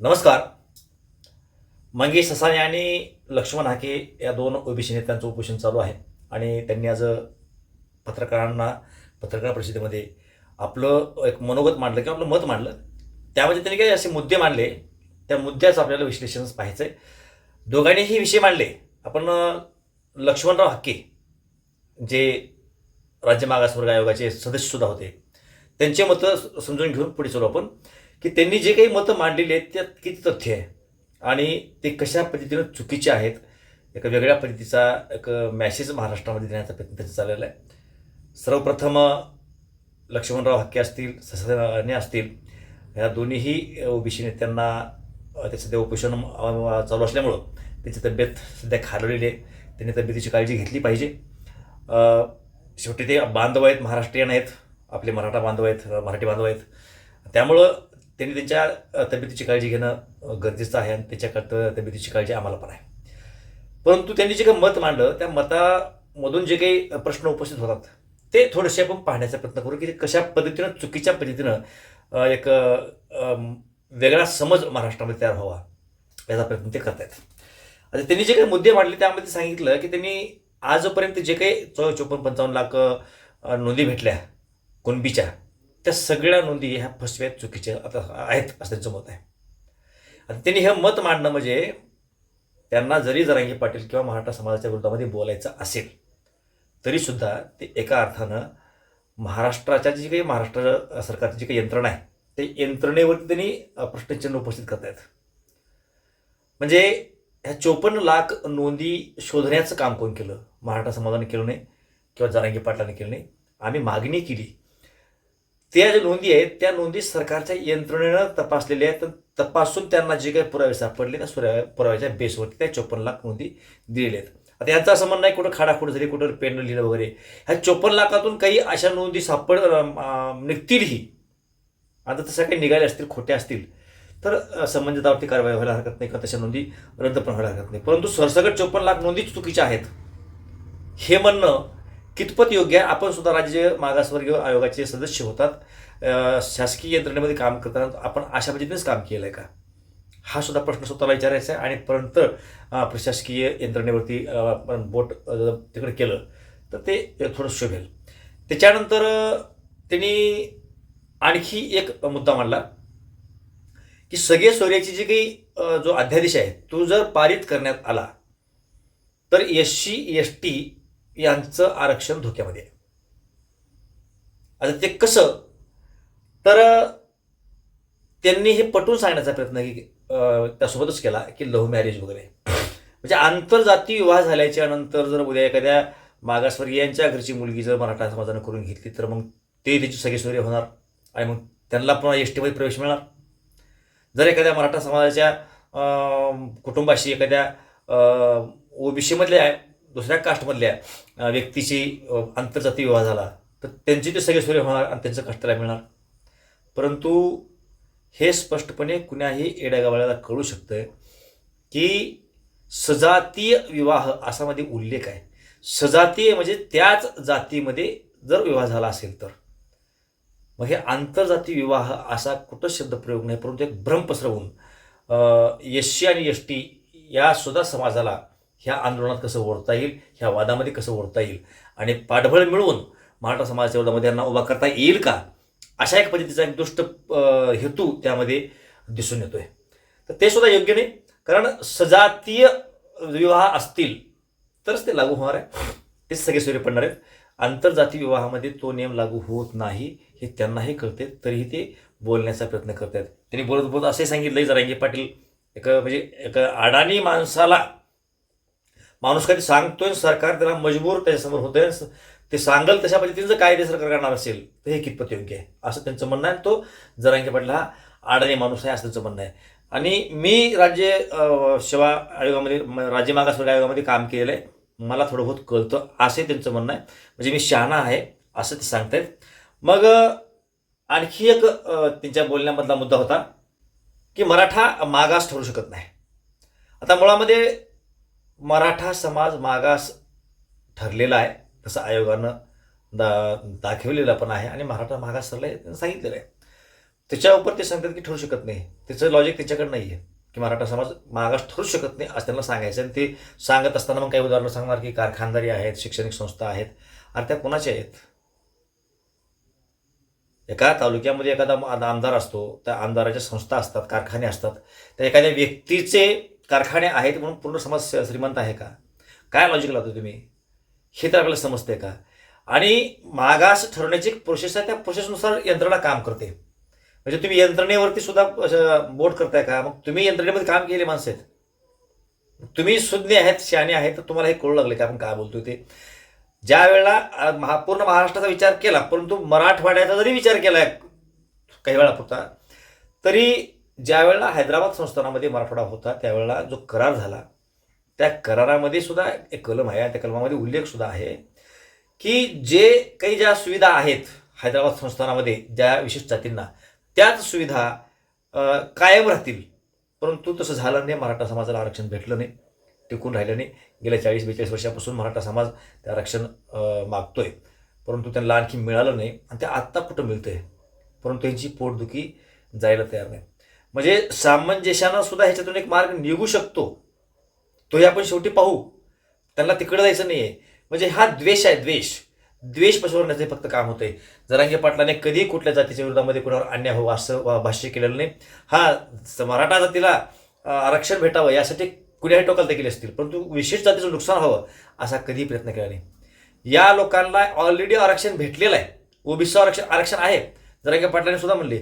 नमस्कार. मंगेश ससाने आणि लक्ष्मण हाके या दोन ओबीसी नेत्यांचं उपोषण चालू आहे आणि त्यांनी आज पत्रकारांना पत्रकार परिषदेमध्ये आपलं एक मनोगत मांडलं किंवा आपलं मत मांडलं. त्यामध्ये त्यांनी काही असे मुद्दे मांडले त्या मुद्द्याचं आपल्याला विश्लेषण पाहायचं आहे दोघांनीही विषय मांडले. आपण लक्ष्मणराव हाके जे राज्य मागासवर्ग आयोगाचे सदस्यसुद्धा होते त्यांचे मतं समजून घेऊन पुढे चालू आपण. की त्यांनी जे काही मतं मांडलेली आहेत त्यात किती तथ्य आहे? आणि ते कशा पद्धतीनं चुकीचे आहेत? एका वेगळ्या पद्धतीचा एक मॅसेज महाराष्ट्रामध्ये देण्याचा प्रयत्न त्यांचा चाललेला आहे. सर्वप्रथम लक्ष्मणराव हक्के असतील ससाने असतील या दोन्हीही ओबीसी नेत्यांना त्याचं ते उपोषण चालू असल्यामुळं त्याची तब्येत सध्या खालवलेली आहे. त्यांनी तब्येतीची काळजी घेतली पाहिजे. शेवटी ते बांधव आहेत महाराष्ट्रीयन आहेत आपले मराठा बांधव आहेत मराठी बांधव आहेत. त्यामुळं त्यांनी त्यांच्या तब्येतीची काळजी घेणं गरजेचं आहे आणि त्याच्याकरता तब्येतीची काळजी आम्हाला पण आहे. परंतु त्यांनी जे काही मत मांडलं त्या मतामधून जे काही प्रश्न उपस्थित होतात ते थोडेसे आपण पाहण्याचा प्रयत्न करू की ते कशा पद्धतीनं चुकीच्या पद्धतीनं एक वेगळा समज महाराष्ट्रामध्ये तयार व्हावा याचा प्रयत्न ते करतायत. आता त्यांनी जे काही मुद्दे मांडले त्यामध्ये सांगितलं की त्यांनी आजपर्यंत जे काही चौ चोपन्न पंचावन्न लाख नोंदी भेटल्या कुणबीच्या त्या सगळ्या नोंदी ह्या फसव्या चुकीच्या आता आहेत असं त्यांचं मत आहे. आता त्यांनी हे मत मांडणं म्हणजे त्यांना जरी जरांगी पाटील किंवा मराठा समाजाच्या विरोधामध्ये बोलायचं असेल तरीसुद्धा ते एका अर्थानं महाराष्ट्राच्या जी काही महाराष्ट्र सरकारची जी काही यंत्रणा आहे ते यंत्रणेवरती त्यांनी प्रश्नचिन्ह उपस्थित करतायत. म्हणजे ह्या चोपन्न लाख नोंदी शोधण्याचं काम कोण केलं? मराठा समाजाने केलं नाही किंवा जरांगी पाटलाने केलं नाही. आम्ही मागणी केली त्या ज्या नोंदी आहेत त्या नोंदी सरकारच्या यंत्रणेनं तपासलेल्या आहेत. तर तपासून त्यांना जे काही पुरावे सापडले त्या सुरा पुराव्याच्या बेसवरती त्या चोपन्न लाख नोंदी दिलेल्या आहेत. आता याचा असं म्हणणं आहे कुठं खाडाखोड झाली कुठं पेन लिहिलं वगैरे. ह्या चोपन्न लाखातून काही अशा नोंदी सापड निघतीलही. आता तसं काही निघाले असतील खोट्या असतील तर संबंधितावरती कारवाई व्हायला हरकत नाही किंवा तशा नोंदी रद्द पण व्हायला हरकत नाही. परंतु सरसकट चोपन्न लाख नोंदी चुकीच्या आहेत. हे म्हणणं कितपत योग्य आहे? आपण सुद्धा राज्य मागासवर्गीय आयोगाचे सदस्य होतात. शासकीय यंत्रणेमध्ये काम करताना आपण अशा पद्धतीनेच काम केलं आहे का? हा सुद्धा प्रश्न स्वतःला विचारायचा आहे. आणि परंतु प्रशासकीय यंत्रणेवरती आपण बोट तिकडे केलं तर ते थोडं शोभेल. त्याच्यानंतर त्यांनी आणखी एक मुद्दा मांडला की सगळे सोयऱ्याची जी काही जो अध्यादेश आहे तो जर पारित करण्यात आला तर एस सी एस टी यांचं आरक्षण धोक्यामध्ये आहे आता ते कसं? तर त्यांनी हे पटवून सांगण्याचा प्रयत्न की त्यासोबतच केला की लव्ह मॅरेज वगैरे. म्हणजे आंतरजातीय विवाह झाल्याच्यानंतर जर उद्या एखाद्या मागासवर्गीयांच्या घरची मुलगी जर मराठा समाजानं करून घेतली तर मग ते त्याची सगळे होणार आणि मग त्यांना पुन्हा एस टीमध्ये प्रवेश मिळणार. जर एखाद्या मराठा समाजाच्या कुटुंबाशी एखाद्या ओबीसीमधल्या दुसऱ्या कास्टमधल्या व्यक्तीची आंतरजातीय विवाह झाला तर त्यांचे ते सगळे सोयरे होणार आणि त्यांचं कष्टाला मिळणार. परंतु हे स्पष्टपणे कुणाही येड्यागावाळ्याला कळू शकतं की सजातीय विवाह असामध्ये उल्लेख आहे. सजातीय म्हणजे त्याच जातीमध्ये जर विवाह झाला असेल तर. मग हे आंतरजातीय विवाह असा कुठंच शब्दप्रयोग नाही परंतु एक भ्रम पसरवून एस सी आणि एस टी या सुद्धा समाजाला ह्या आंदोलनात कसं ओढता येईल ह्या वादामध्ये कसं ओढता येईल? आणि पाठबळ मिळवून मराठा समाजाच्या विरोधामध्ये यांना उभा करता येईल का? अशा एक पद्धतीचा एक दुष्ट हेतू त्यामध्ये दिसून येतोय. तर ते सुद्धा योग्य नाही कारण सजातीय विवाह असतील तरच ते लागू होणार आहे. तेच सगळे सूर्य पडणार आहेत. आंतरजातीय विवाहामध्ये तो नियम लागू होत नाही हे त्यांनाही कळते तरीही ते बोलण्याचा प्रयत्न करत आहेत त्यांनी बोलत बोलत असे सांगितलंय जरांगे पाटील. एक म्हणजे एक अडाणी माणसाला माणूस काही सांगतोय सरकार त्याला मजबूर त्याच्यासमोर होतंय ते सांगल तशा पद्धतीनं जर कायदे सरकार करणार असेल तर हे कितपत योग्य आहे? असं त्यांचं म्हणणं आहे तो जरांगे पाटील हा अडाणी माणूस आहे असं त्यांचं म्हणणं आहे. आणि मी राज्य सेवा आयोगामध्ये म- राज्य मागासवर्ग आयोगामध्ये काम केलेलं आहे. मला थोडं बहुत कळतं असे त्यांचं म्हणणं आहे. म्हणजे मी शहाणा आहे असं ते सांगतायत. मग आणखी एक त्यांच्या बोलण्यामधला मुद्दा होता की मराठा मागास ठरू शकत नाही. आता मुळामध्ये मराठा समाज मागास ठरलेला आहे तसं आयोगानं दा दाखवलेलं पण आहे आणि मराठा मागास ठरलं आहे त्यांनी सांगितलेलं आहे. त्याच्यावर ते सांगतात की ठरू शकत नाही. त्याचं लॉजिक त्याच्याकडे नाही आहे की मराठा समाज मागास ठरू शकत नाही असं त्यांना सांगायचं आणि ते सांगत असताना मग काही उदाहरणं सांगणार की कारखानदारी आहेत शैक्षणिक संस्था आहेत. आणि त्या कोणाच्या आहेत? एका तालुक्यामध्ये एखादा आमदार असतो त्या आमदाराच्या संस्था असतात कारखाने असतात. त्या एखाद्या व्यक्तीचे कारखाने आहेत म्हणून पूर्ण समाज श्रीमंत आहे का? काय लॉजिक लावतो तुम्ही? हे तर आपल्याला समजते का? आणि मागास ठरवण्याची एक प्रोसेस आहे त्या प्रोसेसनुसार यंत्रणा काम करते. म्हणजे तुम्ही यंत्रणेवरती सुद्धा असं बोट करताय का? मग तुम्ही यंत्रणेमध्ये काम केले माणसं आहेत. तुम्ही सुज्ञ आहेत शहाणे आहेत तर तुम्हाला हे कळू लागले की आपण काय बोलतोय ते? ज्या वेळेला महा पूर्ण महाराष्ट्राचा विचार केला परंतु मराठवाड्याचा जरी विचार केला काही वेळापुरता तरी ज्या वेळेला हैदराबाद संस्थानामध्ये मराठवाडा होता त्यावेळेला जो करार झाला त्या करारामध्ये सुद्धा एक कलम आहे त्या कलमामध्ये उल्लेख सुद्धा आहे की जे काही ज्या सुविधा आहेत हैदराबाद संस्थानामध्ये ज्या विशेष जातींना त्याच सुविधा कायम राहतील. परंतु तसं झालं नाही मराठा समाजाला आरक्षण भेटलं नाही टिकून राहिलं नाही. गेल्या चाळीस बेचाळीस वर्षापासून मराठा समाज ते आरक्षण मागतोय. परंतु त्यांना आणखी मिळालं नाही आणि ते आत्ता कुठं मिळतंय? परंतु त्यांची पोटदुखी जायला तयार नाही. म्हणजे सामंजस्यानं सुद्धा ह्याच्यातून एक मार्ग निघू शकतो. तोही आपण शेवटी पाहू. त्यांना तिकडं जायचं नाही आहे म्हणजे हा द्वेष आहे द्वेष. द्वेष पसरवण्याचे फक्त काम होतंय. जरांगे पाटलाने कधीही कुठल्या जातीच्या विरोधामध्ये कुणावर अन्याय हवं असं भाष्य केलेलं नाही. हा मराठा जातीला आरक्षण भेटावं यासाठी कुण्याही टोकाला ते केले असतील. परंतु विशेष जातीचं नुकसान व्हावं असा कधीही प्रयत्न केला नाही. या लोकांना ऑलरेडी आरक्षण भेटलेलं आहे. ओबीसी आरक्षण आरक्षण आहे. जरांगे पाटलाने सुद्धा म्हणले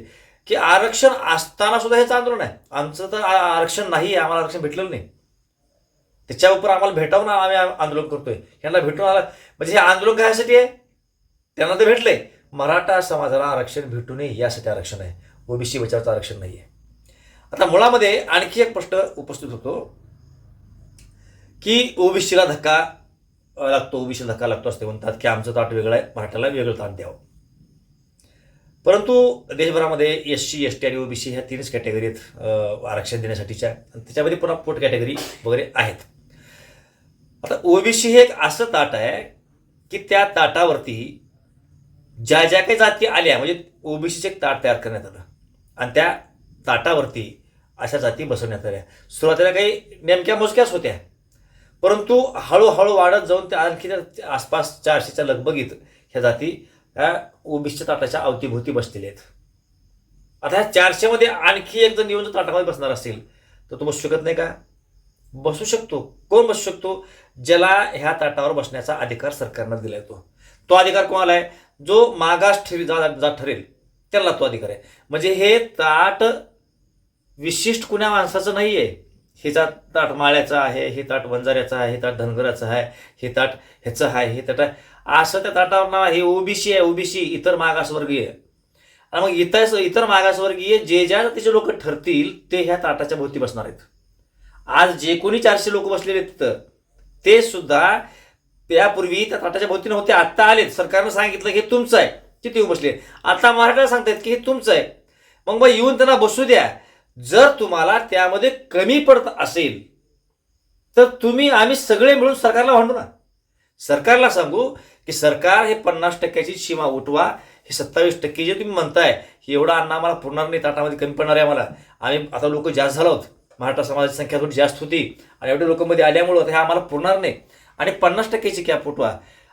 की आरक्षण असताना सुद्धा हेच आंदोलन आहे. आमचं तर आरक्षण नाही आहे आम्हाला आरक्षण भेटलेलं नाही. त्याच्यावर आम्हाला भेटावं ना आम्ही आंदोलन करतोय. यांना भेटून आला म्हणजे हे आंदोलन कायसाठी आहे? त्यांना तर भेटलंय. मराठा समाजाला आरक्षण भेटू नये यासाठी आरक्षण आहे. ओबीसी बचावचं आरक्षण नाही आहे आता मुळामध्ये आणखी एक प्रश्न उपस्थित होतो की ओबीसीला धक्का लागतो ओबीसीला धक्का लागतो असते म्हणतात की आमचं ताट वेगळं आहे मराठ्याला वेगळं ताट द्यावं. परंतु देशभरामध्ये एस सी एस टी आणि ओबीसी ह्या तीनच कॅटेगरी आहेत आरक्षण देण्यासाठीच्या. त्याच्यामध्ये पुन्हा पोट कॅटेगरी वगैरे आहेत. आता ओबीसी हे एक असं ताट आहे की त्या ताटावरती ज्या ज्या काही जाती आल्या म्हणजे ओबीसीचे एक ताट तयार करण्यात आलं. आणि त्या ताटावरती अशा जाती बसवण्यात आल्या. सुरुवातीला काही नेमक्या मोजक्याच होत्या. परंतु हळूहळू वाढत जाऊन त्या आणखी त्या आसपास चारशेच्या लगबगीत ह्या जाती ह्या ओबीसीच्या ताटाच्या अवतीभोवती बसलेले आहेत. आता ह्या चारशेमध्ये आणखी एक जण येऊन जर ताटामध्ये बसणार असेल तर तो बसू शकत नाही का? बसू शकतो. कोण बसू शकतो? ज्याला ह्या ताटावर बसण्याचा अधिकार सरकारनं दिला तो. तो अधिकार कोणाला आहे? जो मागास ठेवी जा जा ठरेल त्याला तो अधिकार आहे. म्हणजे हे ताट विशिष्ट कुण्या माणसाचं नाही आहे हे जात ताट माळ्याचं आहे हे ताट वंजाऱ्याचं आहे हे ताट धनगराचं आहे हे ताट ह्याचं आहे हे ताट आहे. असं त्या ताटावर नाव हे ओबीसी आहे ओबीसी इतर मागासवर्गीय. आणि मग इतर इतर मागासवर्गीय जे ज्या जातीचे लोक ठरतील ते ह्या ताटाच्या भोवती बसणार आहेत. आज जे कोणी चारशे लोक बसलेले आहेत तिथं ते सुद्धा त्यापूर्वी त्या ताटाच्या भोवती नव्हते आत्ता आलेत. सरकारनं सांगितलं की हे तुमचं आहे. तिथे येऊन बसले. आता मराठा सांगतायत की हे तुमचं आहे. मग मग येऊन त्यांना बसू द्या. जर तुम्हाला त्यामध्ये कमी पडत असेल तर तुम्ही आम्ही सगळे मिळून सरकारला भांडू ना. सरकारला सांगू की सरकार हे पन्नास टक्क्याची सीमा उठवा हे सत्तावीस टक्के जे तुम्ही म्हणताय एवढा एवढं अन्न आम्हाला पुरणार नाही ताटामध्ये कमी पडणार आहे आम्हाला. आम्ही आता लोक जास्त झालो आहोत. मराठा समाजाची संख्या थोडी जास्त होती आणि एवढे लोकांमध्ये आल्यामुळं हे आम्हाला पुरणार नाही. आणि पन्नास टक्क्याची कॅप उठवा.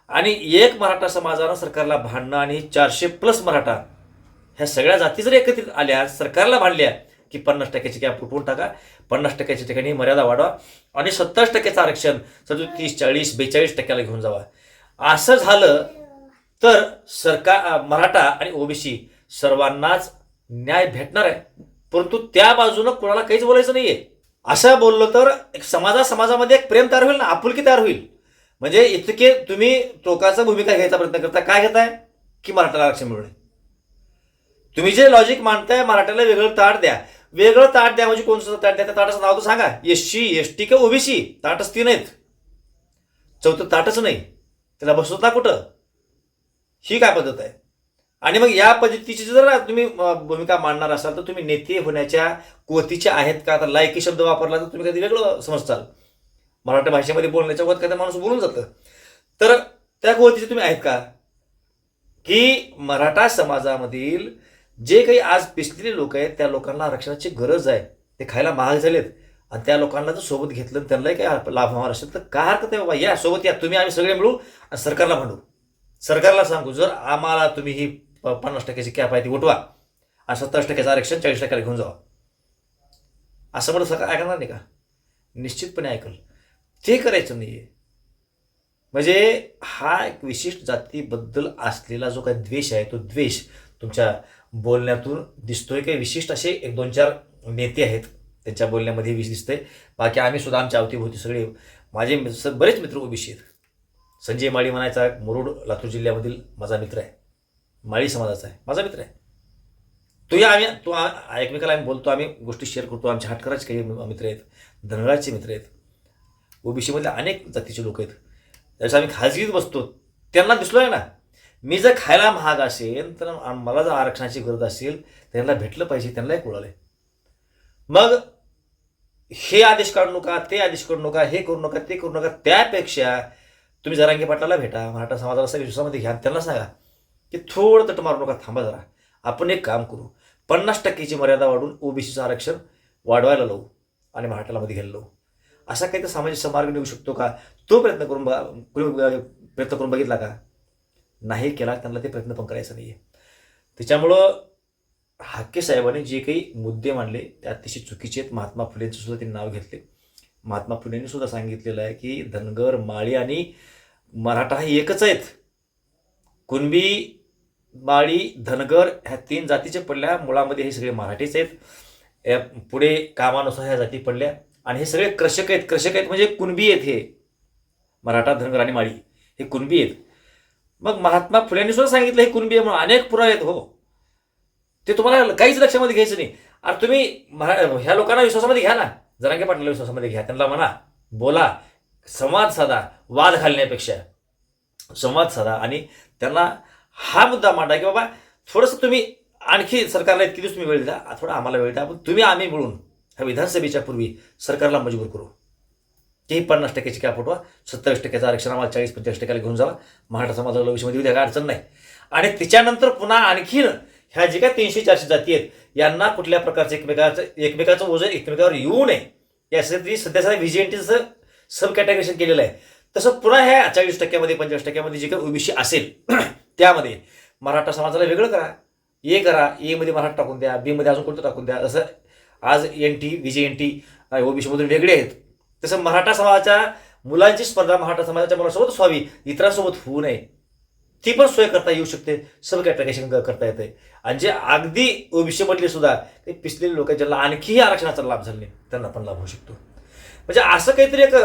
आणि एक मराठा समाजानं सरकारला भांडणं आणि चारशे प्लस मराठा ह्या सगळ्या जाती जर एकत्रित आल्या सरकारला भांडल्या की पन्नास टक्क्याची कॅप उठवून टाका. पन्नास टक्क्याच्या ठिकाणी मर्यादा वाढवा. आणि सत्तावीस टक्क्याचं आरक्षण सदोतीस चाळीस बेचाळीस टक्क्याला घेऊन जावा. असं झालं तर सरकार मराठा आणि ओबीसी सर्वांनाच न्याय भेटणार आहे. परंतु त्या बाजूनं कोणाला काहीच बोलायचं नाहीये. असं बोललं तर एक समाजा समाजामध्ये एक प्रेम तयार होईल ना? आपुलकी तयार होईल. म्हणजे इतके तुम्ही टोकाचा भूमिका घ्यायचा प्रयत्न करता काय घेताय? की मराठ्याला आरक्षण मिळू नये तुम्ही जे लॉजिक मांडताय मराठ्याला वेगळं ताट द्या. वेगळं ताट द्या म्हणजे कोणतं ताट द्या? त्या ताटाचं नाव तर सांगा. एस सी एस टी किंवा ओबीसी ताटच तीन आहेत चौथं ताटच नाही. त्याला बसवता कुठं? ही काय पद्धत आहे? आणि मग या पद्धतीची जर तुम्ही भूमिका मांडणार असाल तर तुम्ही नेते होण्याच्या कुवतीचे आहेत का? आता लायकी शब्द वापरला तर तुम्ही कधी वेगळं समजताल. मराठी भाषेमध्ये बोलण्याच्या वत कधी माणूस बोलून जातं. तर त्या कोतीचे तुम्ही आहेत का? की मराठा समाजामधील जे काही आज पिसलेले लोक आहेत त्या लोकांना आरक्षणाची गरज आहे. ते खायला महाग झालेत. आणि त्या लोकांना जर सोबत घेतलं त्यांनाही काही लाभ होणार असेल तर काय हरकत आहे बाबा? या सोबत या तुम्ही आम्ही सगळे मिळू आणि सरकारला म्हणू सरकारला सांगू जर आम्हाला तुम्ही ही प- पन्नास टक्क्याची कॅप आहे ती उठवा. आणि सत्तावीस टक्क्याचं आरक्षण चाळीस टक्क्याला घेऊन जावा. असं म्हणून सरकार ऐकणार नाही का? निश्चितपणे ऐकल. ते करायचं नाही आहे म्हणजे हा एक विशिष्ट जातीबद्दल असलेला जो काही द्वेष आहे तो द्वेष तुमच्या बोलण्यातून दिसतोय. काही विशिष्ट असे एक दोन चार नेते आहेत त्यांच्या बोलण्यामध्ये विष दिसतंय. बाकी आम्ही सुद्धा आमच्या अवतीभोवती सगळे माझे बरेच मित्र ओबीसी आहेत. संजय माळी म्हणायचा मुरुड लातूर जिल्ह्यामधील माझा मित्र आहे. माळी समाजाचा आहे. माझा मित्र आहे. तो या आम्ही तो एकमेकाला आम्ही बोलतो आम्ही गोष्टी शेअर करतो. आमच्या हाटकराचे काही मित्र आहेत. धनगराचे मित्र आहेत. ओबीसीमधले अनेक जातीचे लोक आहेत. त्यावेळेस आम्ही खाजगीत बसतो त्यांना दिसलो आहे ना मी जर खायला महाग असेल तर मला जर आरक्षणाची गरज असेल त्यांना भेटलं पाहिजे त्यांनाही आहे मग हे आदेश काढू नका ते आदेश करू नका हे करू नका ते करू नका त्यापेक्षा तुम्ही जरांगे पाटलाला भेटा मराठा समाजाला सगळ्या विश्वासामध्ये घ्या त्यांना सांगा की थोडं तट मारू नका थांबा जरा. आपण एक काम करू. पन्नास टक्केची मर्यादा वाढून ओबीसीचं आरक्षण वाढवायला लावू आणि मराठाला मध्ये घ्यायला लावू. असा काही तर सामाजिक समार्ग निघू शकतो का? तो प्रयत्न करून बघा प्रयत्न करून बघितला का? नाही केला त्यांना ते प्रयत्न पण करायचा नाही आहे त्याच्यामुळं हाके साहेबांनी जे काही मुद्दे मांडले ते अतिशय चुकीचे आहेत. महात्मा फुलेंचं सुद्धा त्यांनी नाव घेतले. महात्मा फुलेंनी सुद्धा सांगितलेलं आहे की धनगर माळी आणि मराठा हे एकच आहेत. कुणबी माळी धनगर ह्या तीन जातीच्या पडल्या मुळामध्ये हे सगळे मराठीच आहेत. या पुढे कामानुसार ह्या जाती पडल्या. आणि हे सगळे कृषक आहेत. कृषक आहेत म्हणजे कुणबी आहेत हे. मराठा धनगर आणि माळी हे कुणबी आहेत. मग महात्मा फुल्यांनी सुद्धा सांगितलं हे कुणबी आहे म्हणून अनेक पुरावे आहेत हो. ते तुम्हाला काहीच लक्षामध्ये घ्यायचं नाही. अरे तुम्ही महा ह्या लोकांना विश्वासामध्ये घ्या ना. जरांगे पाटील विश्वासामध्ये घ्या. त्यांना म्हणा बोला संवाद साधा वाद घालण्यापेक्षा. संवाद साधा आणि त्यांना हा मुद्दा मांडा की बाबा थोडंसं तुम्ही आणखी सरकारला इतकी दिवस तुम्ही वेळ द्या. थोडा आम्हाला वेळ द्या. पण तुम्ही आम्ही मिळून ह्या विधानसभेच्या पूर्वी सरकारला मजबूर करू. तेही पन्नास टक्क्याची कॅप उठवा. सत्तावीस टक्क्याचं आरक्षण आम्हाला चाळीस पंचेचाळीस टक्क्याला घेऊन जावा. मराठा समाजाला विषयमध्ये उद्या काय अडचण नाही. आणि त्याच्यानंतर पुन्हा आणखीन ह्या जे काय तीनशे चारशे जाती आहेत यांना कुठल्या प्रकारचं एकमेकाचं एकमेकाचं ओझं एकमेकावर येऊ नये. यासाठी सध्या सध्या सब कॅटेगरेशन केलेलं आहे. तसं पुन्हा ह्या चाळीस टक्क्यामध्ये पंचवीस टक्क्यामध्ये जे काही ओबीसी असेल त्यामध्ये मराठा समाजाला वेगळं करा. ए करा एमध्ये मराठा टाकून द्या बीमध्ये अजून कोणतं टाकून द्या जसं आज N T V J N T ओबीसीमधून वेगळे आहेत. तसं मराठा समाजाच्या मुलांची स्पर्धा मराठा समाजाच्या मुलांसोबतच व्हावी इतरांसोबत होऊ नये. ती पण सोय करता येऊ शकते सब कॅटेगरेशन करता येते आणि जे अगदी ओबीसी मधले सुद्धा ते पिसलेले लोक ज्याला ज्यांना आणखीही आरक्षणाचा लाभ झाला नाही त्यांना पण लाभ होऊ शकतो. म्हणजे असं काहीतरी एक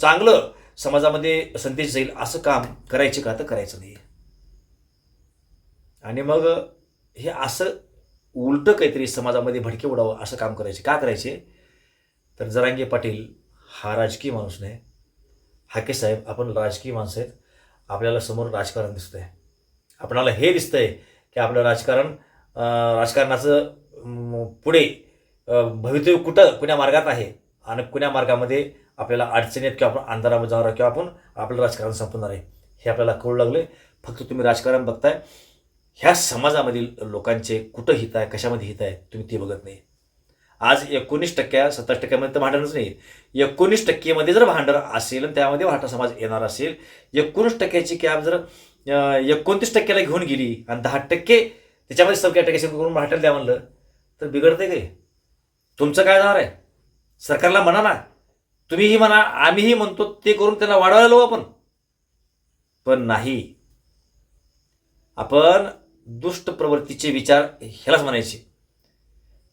चांगलं समाजामध्ये संदेश जाईल असं काम करायचे का? तर करायचं नाही. आणि मग हे असं उलटं काहीतरी समाजामध्ये भडके उडावं असं काम करायचे. का करायचे? तर जरांगे पाटील हा राजकीय माणूस नाही. हाके साहेब आपण राजकीय माणसं आहेत. आपल्याला समोर राजकारण दिसतंय. आपणाला हे दिसतंय की आपलं राजकारण राजकारणाचं पुढे भवितव्य कुठं? कुण्या मार्गात आहे? आणि कुण्या मार्गामध्ये आपल्याला अडचणीत किंवा आपण अंधारामध्ये जाणार किंवा आपण आपलं राजकारण संपणार आहे? हे आपल्याला कळू लागले. फक्त तुम्ही राजकारण बघताय. ह्या समाजामधील लोकांचे कुठं हित आहे? कशामध्ये हित आहे? तुम्ही ते बघत नाही. आज एकोणीस टक्क्या सत्तावीस टक्क्यामध्ये तर भांडणच नाही. एकोणीस टक्केमध्ये जर भांडण असेल आणि त्यामध्ये वाटा समाज येणार असेल एकोणीस टक्क्याची कॅब जर एकोणतीस टक्क्याला घेऊन गेली आणि दहा टक्के त्याच्यामध्ये सब कॅटेगरी करून भाटायला द्या म्हणलं तर बिघडते काय तुमचं काय जाणार आहे? सरकारला म्हणा ना. तुम्हीही म्हणा आम्हीही म्हणतो ते करून त्यांना वाढवायला लावू आपण. पण नाही. आपण दुष्ट प्रवृत्तीचे विचार ह्यालाच म्हणायचे.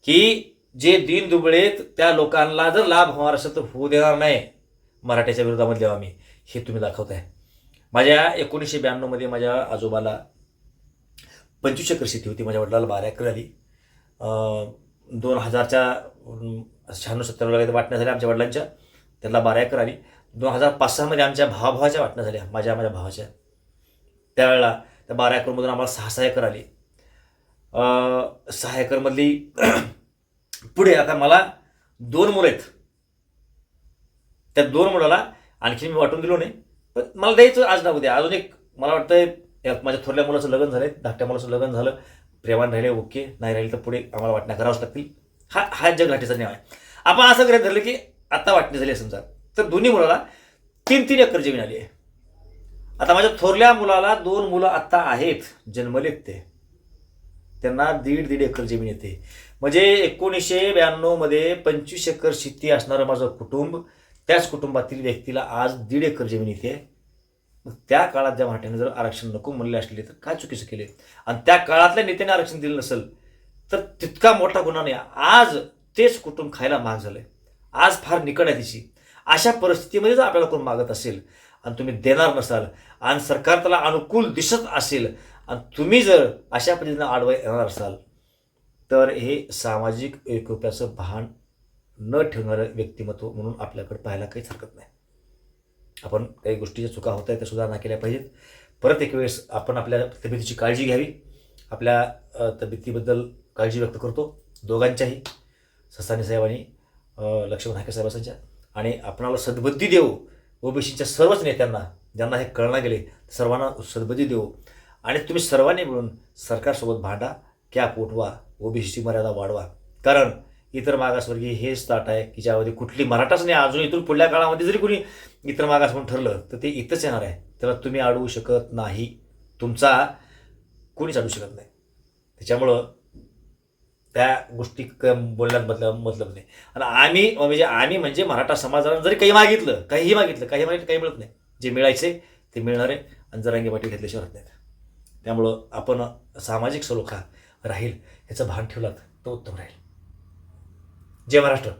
की जे दिन दुबळेत त्या लोकांना जर लाभ होणार असेल तर होऊ देणार नाही. मराठ्याच्या विरोधामध्ये आम्ही. हे तुम्ही दाखवताय. माझ्या एकोणीसशे ब्याण्णवमध्ये माझ्या आजोबाला पंचवीस एकर शेती होती माझ्या वडिलाला बारा एकर आली दोन हजारच्या शहाण्णव सत्त्याण्णवला वाटण्या झाल्या आमच्या वडिलांच्या. त्यांना बारा एकर आली. दोन हजार पाच सहामध्ये आमच्या भावाभावाच्या वाटण्या झाल्या माझ्या माझ्या भावाच्या. त्यावेळेला त्या बारा एकरमधून आम्हाला सहा सहा एकर आली. सहा एकरमधली पुढे आता मला दोन मुलं आहेत. त्या दोन मुलाला आणखी मी वाटून दिलो नाही. मला द्यायचं आज ना उद्या. अजून एक मला वाटतं माझ्या थोरल्या मुलाचं लग्न झालं धाकट्या मुलाचं लग्न झालं. प्रेमान राहिले ओके. नाही राहिले तर पुढे आम्हाला वाटण्या करावंच लागतील. हा हा जगघाटीचा नियम आहे. आपण असं गृहित धरलं की आता वाटणी झाली आहे समजा. तर दोन्ही मुलाला तीन तीन एकर जमीन आली आहे. आता माझ्या थोरल्या मुलाला दोन मुलं आत्ता आहेत जन्मलेत ते. त्यांना दीड दीड एकर जमीन येते. म्हणजे एकोणीसशे ब्याण्णवमध्ये पंचवीस एकर शेती असणारं माझं कुटुंब त्याच कुटुंबातील व्यक्तीला आज दीड एकर जमीन येते मग त्या काळात ज्या मराठ्याने जर आरक्षण नको म्हणले असले तर काय चुकीचं केले? आणि त्या काळातल्या नेत्याने आरक्षण दिलं नसेल तर तितका मोठा गुन्हा नाही. आज तेच कुटुंब खायला माग झालंय. आज फार निकट आहे तिची. अशा परिस्थितीमध्ये जर आपल्याला कोण मागत असेल आणि तुम्ही देणार नसाल आणि सरकार त्याला अनुकूल दिसत असेल आणि तुम्ही जर अशा पद्धतीनं आडवा येणार असाल तर हे सामाजिक एकोप्याचं भान न ठेवणारं व्यक्तिमत्व म्हणून आपल्याकडे पाहायला काहीच हरकत नाही. आपण काही गोष्टीच्या चुका होत आहेत त्या सुधारणा केल्या पाहिजेत. परत एक वेळेस आपण आपल्या तब्येतीची काळजी घ्यावी. आपल्या तब्येतीबद्दल काळजी व्यक्त करतो. दोघांच्याही ससानी साहेब आणि लक्ष्मण हाके साहेबांच्या आणि आपणाला सद्बुद्धी देऊ. ओबीसीच्या सर्वच नेत्यांना ज्यांना हे कळणार गेले सर्वांना सद्बुद्धी देऊ. आणि तुम्ही सर्वांनी मिळून सरकारसोबत भांडा कॅप उठवा ओबीसीची मर्यादा वाढवा. कारण इतर मागासवर्गीय हेच ताट आहे की ज्यामध्ये कुठली मराठाच नाही अजून इथून पुढल्या काळामध्ये जरी कोणी इतर मागास म्हणून ठरलं तर ते इथंच येणार आहे. त्याला तुम्ही अडवू शकत नाही. तुमचा कोणीच अडवू शकत नाही. त्याच्यामुळं त्या गोष्टी क बोलण्यात मतलब मतलब नाही. आणि आम्ही म्हणजे आम्ही म्हणजे मराठा समाजाला जरी काही मागितलं काहीही मागितलं काही मागितलं काही मिळत नाही. जे मिळायचे ते मिळणार आहे आणि जरांगी पाठी घेतल्याशिवाय राहत नाहीत. त्यामुळं आपण सामाजिक सलोखा राहील ह्याचं भान ठेवलात तर उत्तम राहील. जय महाराष्ट्र